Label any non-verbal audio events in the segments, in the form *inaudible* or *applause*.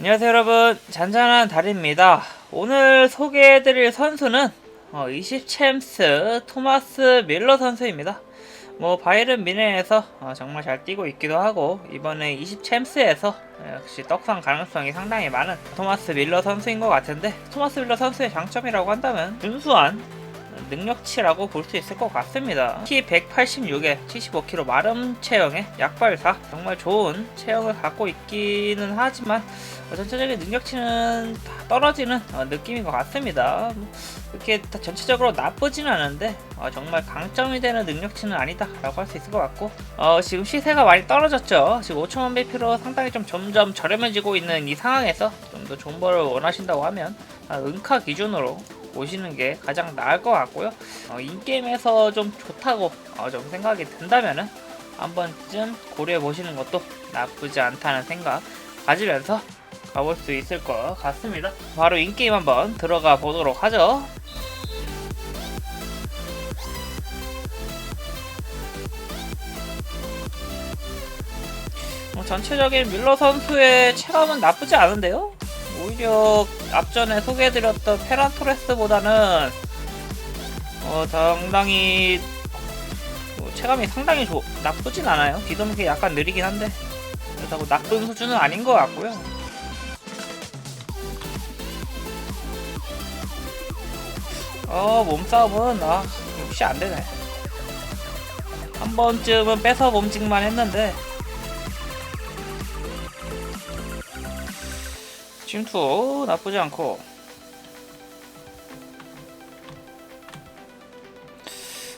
안녕하세요 여러분. 잔잔한 달입니다. 오늘 소개해드릴 선수는 어, 20챔스 토마스 밀러 선수입니다. 뭐 바이른 미네에서 어, 정말 잘 뛰고 있기도 하고 이번에 20챔스에서 역시 떡상 가능성이 상당히 많은 토마스 밀러 선수인 것 같은데 토마스 밀러 선수의 장점이라고 한다면 준수한 능력치라고 볼 수 있을 것 같습니다. 키 186에 75kg 마름 체형의 약발사 정말 좋은 체형을 갖고 있기는 하지만 어, 전체적인 능력치는 다 떨어지는 어, 느낌인 것 같습니다. 뭐, 이렇게 다 전체적으로 나쁘지는 않은데 어, 정말 강점이 되는 능력치는 아니다라고 할 수 있을 것 같고 어, 지금 시세가 많이 떨어졌죠. 지금 5천원 배피로 상당히 좀 점점 저렴해지고 있는 이 상황에서 좀더 벌을 원하신다고 하면 아, 은카 기준으로 보시는 게 가장 나을 것 같고요. 어, 인게임에서 좀 좋다고 어, 좀 생각이 든다면은 한 번쯤 고려해 보시는 것도 나쁘지 않다는 생각 가지면서 가볼 수 있을 것 같습니다. 바로 인게임 한번 들어가 보도록 하죠. 뭐 전체적인 밀러 선수의 체감은 나쁘지 않은데요. 오히려 앞전에 소개해드렸던 페란토레스보다는 어, 상당히 뭐 체감이 상당히 좋 나쁘진 않아요. 뒤도는 약간 느리긴 한데 그렇다고 나쁜 수준은 아닌 것 같고요. 어 몸싸움은 아 역시 안 되네. 한 번쯤은 뺏어 몸직만 했는데 침투. 나쁘지 않고.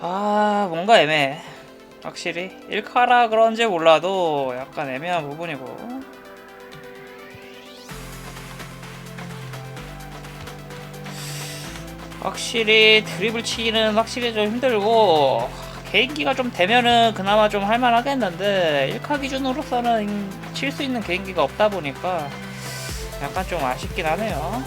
아 뭔가 애매해. 확실히. 1카라 그런지 몰라도 약간 애매한 부분이고. 확실히 드리블 치기는 확실히 좀 힘들고 개인기가 좀 되면은 그나마 좀 할만하겠는데 1카 기준으로서는 칠 수 있는 개인기가 없다 보니까 약간 좀 아쉽긴 하네요.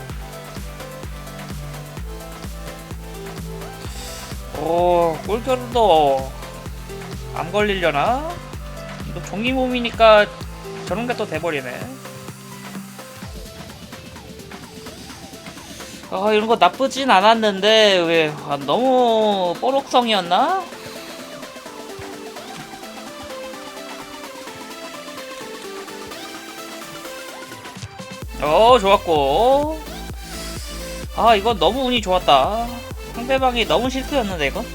오, 꿀결도 안 걸리려나? 또 종이 몸이니까 저런 게 또 돼버리네. 아, 이런 거 나쁘진 않았는데, 왜, 아, 너무 뽀록성이었나? 어 좋았고. 아 이건 너무 운이 좋았다. 상대방이 너무 실수였는데 이건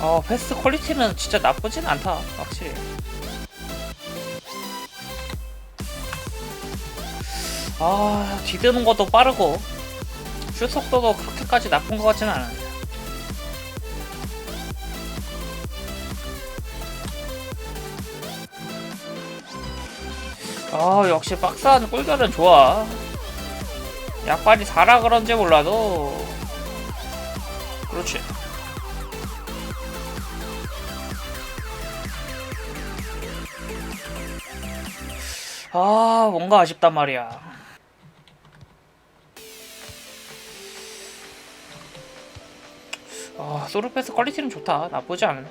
어 패스 퀄리티는 진짜 나쁘진 않다 확실히. 아 뒤드는 것도 빠르고 슛 속도도 그렇게까지 나쁜 것 같지는 않은데 아 역시 박스한 꿀결은 좋아. 약발이 4라 그런지 몰라도. 그렇지. 아 뭔가 아쉽단 말이야. 아 소르패스 퀄리티는 좋다. 나쁘지 않네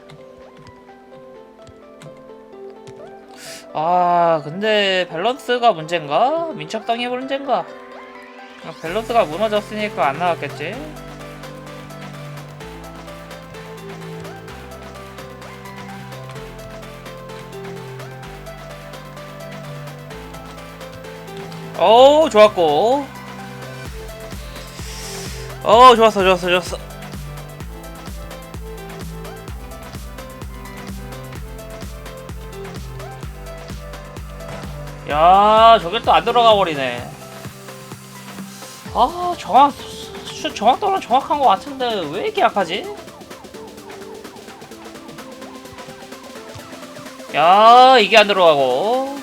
아 근데 밸런스가 문제인가? 민첩당이 문제인가? 아, 밸런스가 무너졌으니까 안 나왔겠지? 어우 좋았고 어 좋았어 좋았어 좋았어 야, 저게 또 안 들어가 버리네. 아, 정확, 슛 정확도는 정확한 것 같은데 왜 이렇게 약하지? 야, 이게 안 들어가고.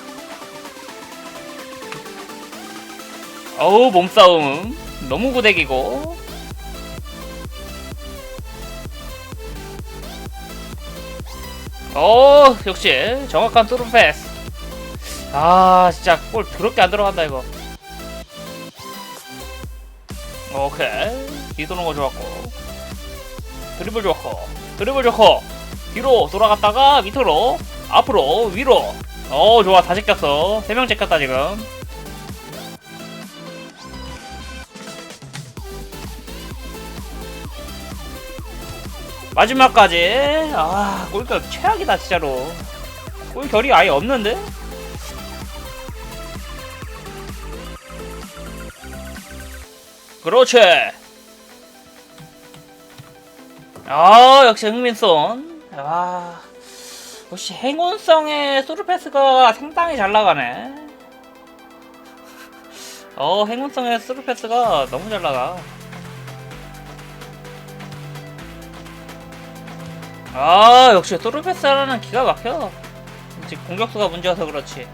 어우, 몸싸움. 너무 구대기고. 어, 역시 정확한 뚜루 패스. 아 진짜 골 더럽게 안 들어간다 이거. 오케이. 뒤도는 거 좋았고. 드리블 좋고. 드리블 좋고. 뒤로 돌아갔다가 밑으로 앞으로 위로. 어 좋아. 다 제꼈어. 세명 제꼈다 지금. 마지막까지. 아 꼴결 최악이다 진짜로. 꼴결이 아예 없는데 그렇지. 아 역시 흥민손. 아 역시 행운성의 소르패스가 상당히 잘 나가네. 어 행운성의 소르패스가 너무 잘 나가. 아 역시 소르패스라는 기가 막혀. 지금 공격수가 문제여서 그렇지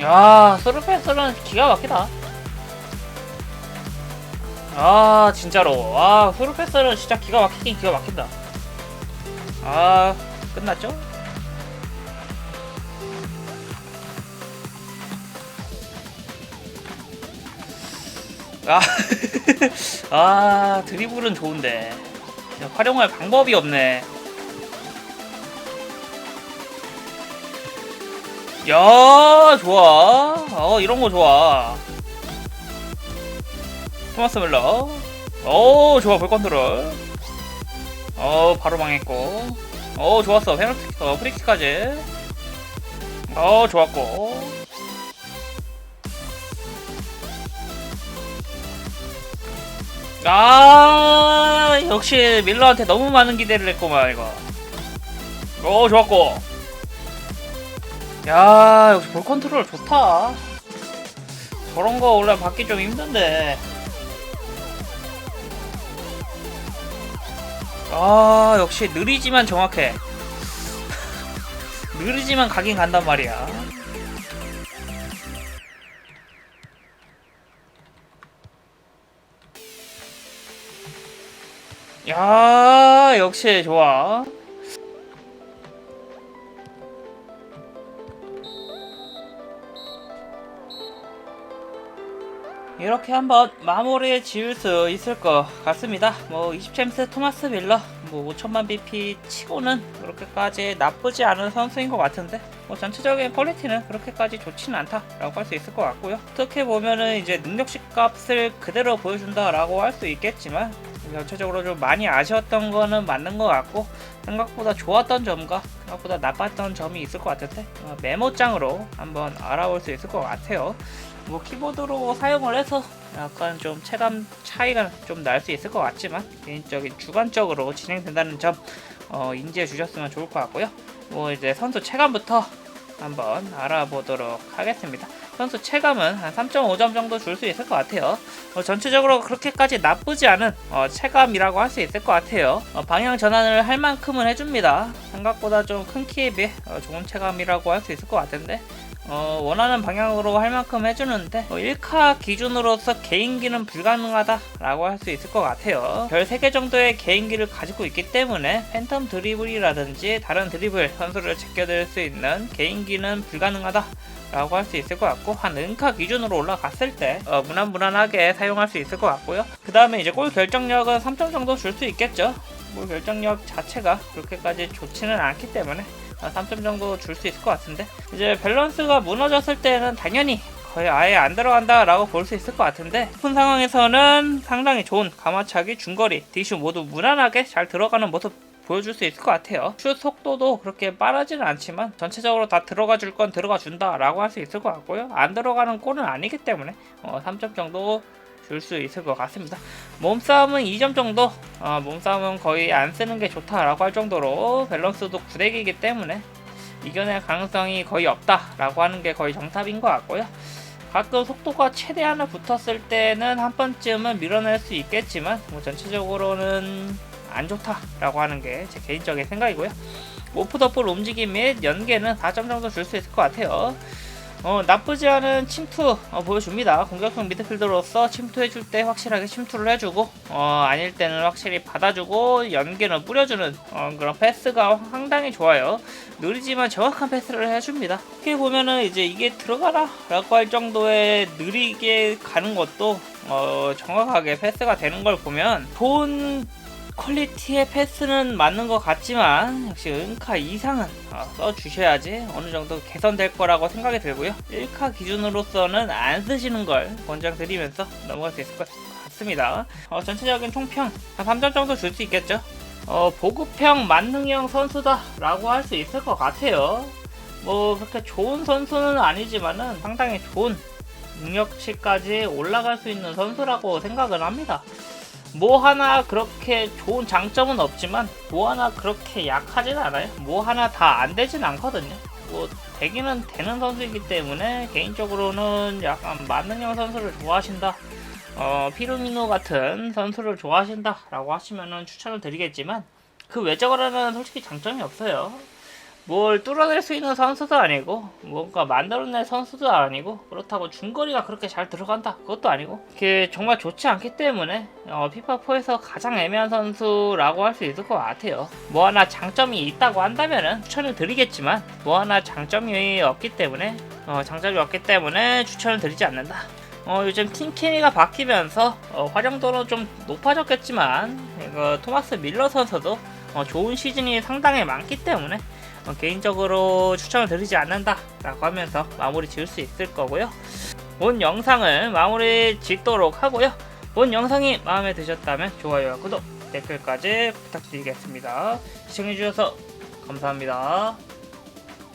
야 소르패스는 기가 막히다. 아 진짜로. 아 소르패스는 진짜 기가 막히긴 기가 막힌다. 아 끝났죠? 아, *laughs* 아 드리블은 좋은데. 활용할 방법이 없네 야 좋아. 어 이런 거 좋아. 토마스 밀러. 오 좋아 볼 컨트롤. 어 바로 망했고. 어 좋았어. 페널티 어 프리킥까지. 어 좋았고. 아 역시 밀러한테 너무 많은 기대를 했구만 이거. 어 좋았고 야 역시 볼 컨트롤 좋다. 저런 거 원래 받기 좀 힘든데. 아 역시 느리지만 정확해. *laughs* 느리지만 가긴 간단 말이야. 야 역시 좋아 이렇게 한번 마무리 지을 수 있을 것 같습니다. 뭐 20챔스 토마스 밀러 뭐 5천만 BP 치고는 그렇게까지 나쁘지 않은 선수인 것 같은데 뭐 전체적인 퀄리티는 그렇게까지 좋지는 않다라고 할 수 있을 것 같고요. 어떻게 보면은 이제 능력식 값을 그대로 보여준다라고 할 수 있겠지만 전체적으로 좀 많이 아쉬웠던 거는 맞는 것 같고 생각보다 좋았던 점과 생각보다 나빴던 점이 있을 것 같은데 어, 메모장으로 한번 알아볼 수 있을 것 같아요. 뭐 키보드로 사용을 해서 약간 좀 체감 차이가 좀 날 수 있을 것 같지만 개인적인 주관적으로 진행된다는 점 어, 인지해 주셨으면 좋을 것 같고요. 뭐 이제 선수 체감부터 한번 알아보도록 하겠습니다. 선수 체감은 한 3.5점 정도 줄 수 있을 것 같아요. 어, 전체적으로 그렇게까지 나쁘지 않은 어, 체감이라고 할 수 있을 것 같아요. 어, 방향 전환을 할 만큼은 해줍니다. 생각보다 좀 큰 키에 비해 어, 좋은 체감이라고 할 수 있을 것 같은데 어, 원하는 방향으로 할 만큼 해주는데 어, 1카 기준으로서 개인기는 불가능하다 라고 할 수 있을 것 같아요. 별 3개 정도의 개인기를 가지고 있기 때문에 팬텀 드리블이라든지 다른 드리블 선수를 제껴들 수 있는 개인기는 불가능하다. 라고 할 수 있을 것 같고 한 은카 기준으로 올라갔을 때 어, 무난무난하게 사용할 수 있을 것 같고요 그 다음에 이제 골 결정력은 3점 정도 줄 수 있겠죠 골 결정력 자체가 그렇게까지 좋지는 않기 때문에 3점 정도 줄 수 있을 것 같은데 이제 밸런스가 무너졌을 때는 당연히 거의 아예 안 들어간다라고 볼 수 있을 것 같은데 높은 상황에서는 상당히 좋은 가마차기 중거리 디슈 모두 무난하게 잘 들어가는 모습 보여줄 수 있을 것 같아요. 슛 속도도 그렇게 빠르지는 않지만 전체적으로 다 들어가 줄 건 들어가 준다라고 할 수 있을 것 같고요. 안 들어가는 골은 아니기 때문에 어, 3점 정도 줄수 있을 것 같습니다. 몸싸움은 2점 정도, 어, 몸싸움은 거의 안 쓰는 게 좋다라고 할 정도로 밸런스도 구대기이기 때문에 이겨낼 가능성이 거의 없다라고 하는 게 거의 정답인 것 같고요. 가끔 속도가 최대한을 붙었을 때는 한 번쯤은 밀어낼 수 있겠지만 뭐 전체적으로는 안 좋다라고 하는 게 제 개인적인 생각이고요. 오프더볼 움직임 및 연계는 4점 정도 줄 수 있을 것 같아요. 어, 나쁘지 않은 침투 어, 보여줍니다. 공격형 미드필더로서 침투해줄 때 확실하게 침투를 해주고 어, 아닐 때는 확실히 받아주고 연계는 뿌려주는 어, 그런 패스가 상당히 좋아요. 느리지만 정확한 패스를 해줍니다. 이렇게 보면은 이제 이게 들어가라 라고 할 정도의 느리게 가는 것도 어, 정확하게 패스가 되는 걸 보면 좋은 퀄리티의 패스는 맞는 것 같지만 역시 은카 이상은 어, 써주셔야지 어느 정도 개선될 거라고 생각이 들고요. 1카 기준으로서는 안 쓰시는 걸 권장드리면서 넘어갈 수 있을 것 같습니다. 어, 전체적인 총평 한 3점 정도 줄 수 있겠죠. 어, 보급형 만능형 선수다라고 할 수 있을 것 같아요. 뭐 그렇게 좋은 선수는 아니지만은 상당히 좋은 능력치까지 올라갈 수 있는 선수라고 생각을 합니다. 뭐 하나 그렇게 좋은 장점은 없지만 뭐 하나 그렇게 약하진 않아요. 뭐 하나 다 안 되진 않거든요. 뭐 되기는 되는 선수이기 때문에 개인적으로는 약간 만능형 선수를 좋아하신다. 어, 피루미노 같은 선수를 좋아하신다라고 하시면은 추천을 드리겠지만 그 외적으로는 솔직히 장점이 없어요. 뭘 뚫어낼 수 있는 선수도 아니고 뭔가 만들어낼 선수도 아니고 그렇다고 중거리가 그렇게 잘 들어간다. 그것도 아니고. 그게 정말 좋지 않기 때문에 어, 피파4에서 가장 애매한 선수라고 할 수 있을 것 같아요. 뭐 하나 장점이 있다고 한다면은 추천을 드리겠지만 뭐 하나 장점이 없기 때문에 어, 장점이 없기 때문에 추천을 드리지 않는다. 어, 요즘 팀 케미가 바뀌면서 어, 활용도는 좀 높아졌겠지만 이거 토마스 밀러 선수도 어, 좋은 시즌이 상당히 많기 때문에 어, 개인적으로 추천을 드리지 않는다 라고 하면서 마무리 지을 수 있을 거고요. 본 영상을 마무리 짓도록 하고요. 본 영상이 마음에 드셨다면 좋아요와 구독, 댓글까지 부탁드리겠습니다. 시청해주셔서 감사합니다.